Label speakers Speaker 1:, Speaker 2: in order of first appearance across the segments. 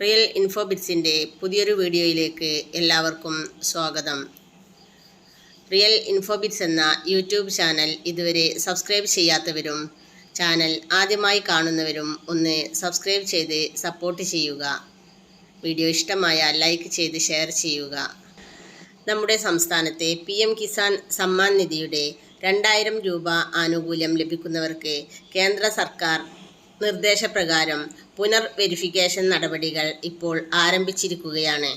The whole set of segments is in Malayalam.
Speaker 1: റിയൽ ഇൻഫോബിറ്റ്സിന്റെ പുതിയൊരു വീഡിയോയിലേക്ക് എല്ലാവർക്കും സ്വാഗതം. റിയൽ ഇൻഫോബിറ്റ്സ് എന്ന യൂട്യൂബ് ചാനൽ ഇതുവരെ സബ്സ്ക്രൈബ് ചെയ്യാത്തവരും ചാനൽ ആദ്യമായി കാണുന്നവരും ഒന്ന് സബ്സ്ക്രൈബ് ചെയ്ത് സപ്പോർട്ട് ചെയ്യുക. വീഡിയോ ഇഷ്ടമായാൽ ലൈക്ക് ചെയ്ത് ഷെയർ ചെയ്യുക. നമ്മുടെ സംസ്ഥാനത്തെ പി എം കിസാൻ സമ്മാൻ നിധിയുടെ രണ്ടായിരം രൂപ ആനുകൂല്യം ലഭിക്കുന്നവർക്ക് കേന്ദ്ര സർക്കാർ നിർദ്ദേശപ്രകാരം പുനർ വെരിഫിക്കേഷൻ നടപടികൾ ഇപ്പോൾ ആരംഭിച്ചിരിക്കുകയാണ്.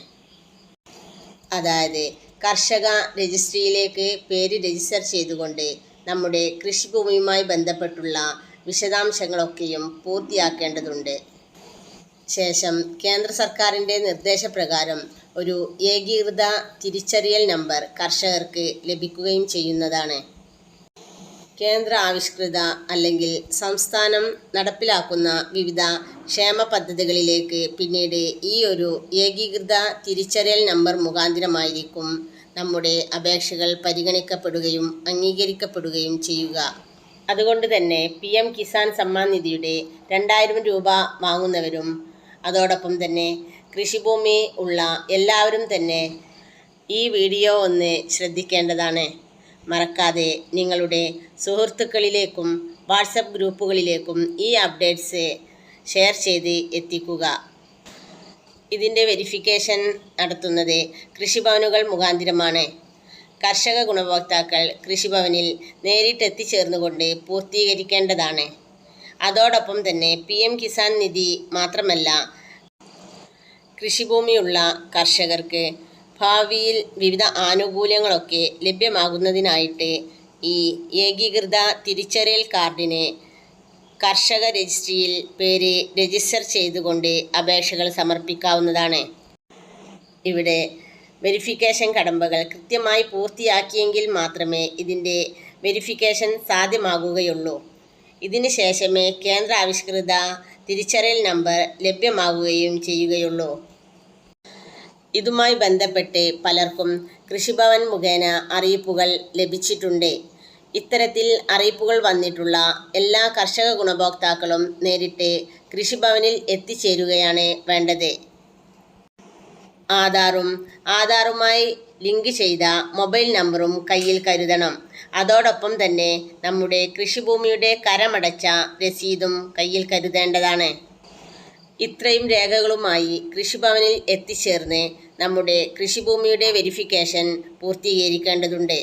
Speaker 1: അതായത് കർഷക രജിസ്ട്രിയിലേക്ക് പേര് രജിസ്റ്റർ ചെയ്തുകൊണ്ട് നമ്മുടെ കൃഷിഭൂമിയുമായി ബന്ധപ്പെട്ടുള്ള വിശദാംശങ്ങളൊക്കെയും പൂർത്തിയാക്കേണ്ടതുണ്ട്. ശേഷം കേന്ദ്ര സർക്കാരിന്റെ നിർദ്ദേശപ്രകാരം ഒരു ഏകീകൃത തിരിച്ചറിയൽ നമ്പർ കർഷകർക്ക് ലഭിക്കുകയും ചെയ്യുന്നതാണ്. കേന്ദ്ര ആവിഷ്കൃത അല്ലെങ്കിൽ സംസ്ഥാനം നടപ്പിലാക്കുന്ന വിവിധ ക്ഷേമ പദ്ധതികളിലേക്ക് പിന്നീട് ഈ ഒരു ഏകീകൃത തിരിച്ചറിയൽ നമ്പർ മുഖാന്തിരമായിരിക്കും നമ്മുടെ അപേക്ഷകൾ പരിഗണിക്കപ്പെടുകയും അംഗീകരിക്കപ്പെടുകയും ചെയ്യുക. അതുകൊണ്ട് തന്നെ പി എം കിസാൻ സമ്മാൻ നിധിയുടെ രണ്ടായിരം രൂപ വാങ്ങുന്നവരും അതോടൊപ്പം തന്നെ കൃഷിഭൂമി ഉള്ള എല്ലാവരും തന്നെ ഈ വീഡിയോ ഒന്ന് ശ്രദ്ധിക്കേണ്ടതാണ്. മറക്കാതെ നിങ്ങളുടെ സുഹൃത്തുക്കളിലേക്കും വാട്സപ്പ് ഗ്രൂപ്പുകളിലേക്കും ഈ അപ്ഡേറ്റ്സ് ഷെയർ ചെയ്ത് എത്തിക്കുക. ഇതിന്റെ വെരിഫിക്കേഷൻ നടത്തുന്നത് കൃഷിഭവനുകൾ മുഖാന്തിരമാണ്. കർഷക ഗുണഭോക്താക്കൾ കൃഷിഭവനിൽ നേരിട്ട് എത്തിച്ചേർന്നുകൊണ്ട് പൂർത്തീകരിക്കേണ്ടതാണ്. അതോടൊപ്പം തന്നെ പി എം കിസാൻ നിധി മാത്രമല്ല കൃഷിഭൂമിയുള്ള കർഷകർക്ക് ഭാവിയിൽ വിവിധ ആനുകൂല്യങ്ങളൊക്കെ ലഭ്യമാകുന്നതിനായിട്ട് ഈ ഏകീകൃത തിരിച്ചറിയൽ കാർഡിനെ കർഷക രജിസ്ട്രിയിൽ പേര് രജിസ്റ്റർ ചെയ്തുകൊണ്ട് അപേക്ഷകൾ സമർപ്പിക്കാവുന്നതാണ്. ഇവിടെ വെരിഫിക്കേഷൻ കടമ്പകൾ കൃത്യമായി പൂർത്തിയാക്കിയെങ്കിൽ മാത്രമേ ഇതിന്റെ വെരിഫിക്കേഷൻ സാധ്യമാകുകയുള്ളൂ. ഇതിന് ശേഷമേ കേന്ദ്ര ആവിഷ്കൃത തിരിച്ചറിയൽ നമ്പർ ലഭ്യമാകുകയും ചെയ്യുകയുള്ളൂ. ഇതുമായി ബന്ധപ്പെട്ട് പലർക്കും കൃഷിഭവൻ മുഖേന അറിയിപ്പുകൾ ലഭിച്ചിട്ടുണ്ട്. ഇത്തരത്തിൽ അറിയിപ്പുകൾ വന്നിട്ടുള്ള എല്ലാ കർഷക ഗുണഭോക്താക്കളും നേരിട്ട് കൃഷിഭവനിൽ എത്തിച്ചേരുകയാണ് വേണ്ടത്. ആധാറും ആധാറുമായി ലിങ്ക് ചെയ്ത മൊബൈൽ നമ്പറും കയ്യിൽ കരുതണം. അതോടൊപ്പം തന്നെ നമ്മുടെ കൃഷിഭൂമിയുടെ കരമടച്ച രസീതും കയ്യിൽ കരുതേണ്ടതാണ്. ഇത്രയും രേഖകളുമായി കൃഷിഭവനിൽ എത്തിച്ചേർന്ന് നമ്മുടെ കൃഷിഭൂമിയുടെ വെരിഫിക്കേഷൻ പൂർത്തീകരിക്കേണ്ടതുണ്ട്.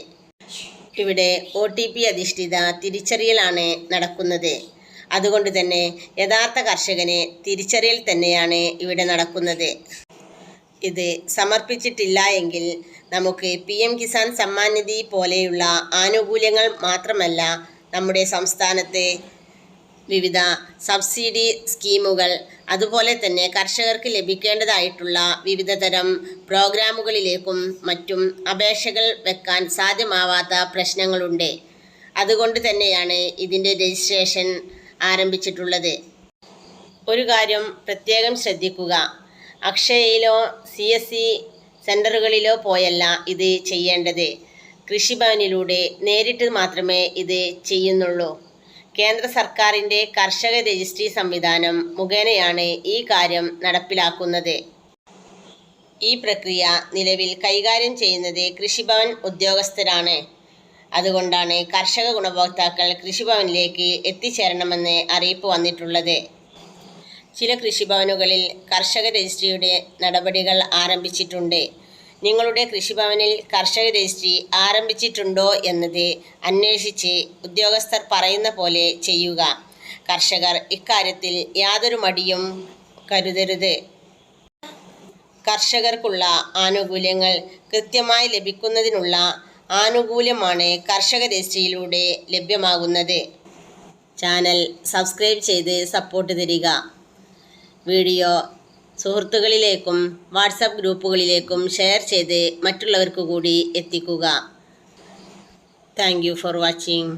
Speaker 1: ഇവിടെ ഒ ടി പി അധിഷ്ഠിത തിരിച്ചറിയലാണ് നടക്കുന്നത്. അതുകൊണ്ട് തന്നെ യഥാർത്ഥ കർഷകന് തിരിച്ചറിയൽ തന്നെയാണ് ഇവിടെ നടക്കുന്നത്. ഇത് സമർപ്പിച്ചിട്ടില്ല എങ്കിൽ നമുക്ക് പി എം കിസാൻ സമ്മാൻ നിധി പോലെയുള്ള ആനുകൂല്യങ്ങൾ മാത്രമല്ല നമ്മുടെ സംസ്ഥാനത്തെ വിവിധ സബ്സിഡി സ്കീമുകൾ അതുപോലെ തന്നെ കർഷകർക്ക് ലഭിക്കേണ്ടതായിട്ടുള്ള വിവിധ തരം പ്രോഗ്രാമുകളിലേക്കും മറ്റും അപേക്ഷകൾ വെക്കാൻ സാധ്യമാവാത്ത പ്രശ്നങ്ങളുണ്ട്. അതുകൊണ്ട് തന്നെയാണ് ഇതിന്റെ രജിസ്ട്രേഷൻ ആരംഭിച്ചിട്ടുള്ളത്. ഒരു കാര്യം പ്രത്യേകം ശ്രദ്ധിക്കുക. അക്ഷയയിലോ സി എസ് സി സെന്ററുകളിലോ പോയല്ല ഇത് ചെയ്യേണ്ടത്. കൃഷിഭവനിലൂടെ നേരിട്ട് മാത്രമേ ഇത് ചെയ്യുന്നുള്ളൂ. കേന്ദ്ര സർക്കാരിന്റെ കർഷക രജിസ്ട്രി സംവിധാനം മുഖേനയാണ് ഈ കാര്യം നടപ്പിലാക്കുന്നത്. ഈ പ്രക്രിയ നിലവിൽ കൈകാര്യം ചെയ്യുന്നത് കൃഷിഭവൻ ഉദ്യോഗസ്ഥരാണ്. അതുകൊണ്ടാണ് കർഷക ഗുണഭോക്താക്കൾ കൃഷിഭവനിലേക്ക് എത്തിച്ചേരണമെന്ന് അറിയിപ്പ് വന്നിട്ടുള്ളത്. ചില കൃഷിഭവനുകളിൽ കർഷക രജിസ്ട്രിയുടെ നടപടികൾ ആരംഭിച്ചിട്ടുണ്ട്. നിങ്ങളുടെ കൃഷിഭവനിൽ കർഷക രജിസ്ട്രി ആരംഭിച്ചിട്ടുണ്ടോ എന്നത് അന്വേഷിച്ച് ഉദ്യോഗസ്ഥർ പറയുന്ന പോലെ ചെയ്യുക. കർഷകർ ഇക്കാര്യത്തിൽ യാതൊരു മടിയും കരുതരുത്. കർഷകർക്കുള്ള ആനുകൂല്യങ്ങൾ കൃത്യമായി ലഭിക്കുന്നതിനുള്ള ആനുകൂല്യമാണ് കർഷക രജിസ്ട്രിയിലൂടെ ലഭ്യമാകുന്നത്. ചാനൽ സബ്സ്ക്രൈബ് ചെയ്ത് സപ്പോർട്ട് തരിക. വീഡിയോ സുഹൃത്തുക്കളിലേക്കും വാട്സപ്പ് ഗ്രൂപ്പുകളിലേക്കും ഷെയർ ചെയ്ത് മറ്റുള്ളവർക്ക് കൂടി എത്തിക്കുക. Thank for watching.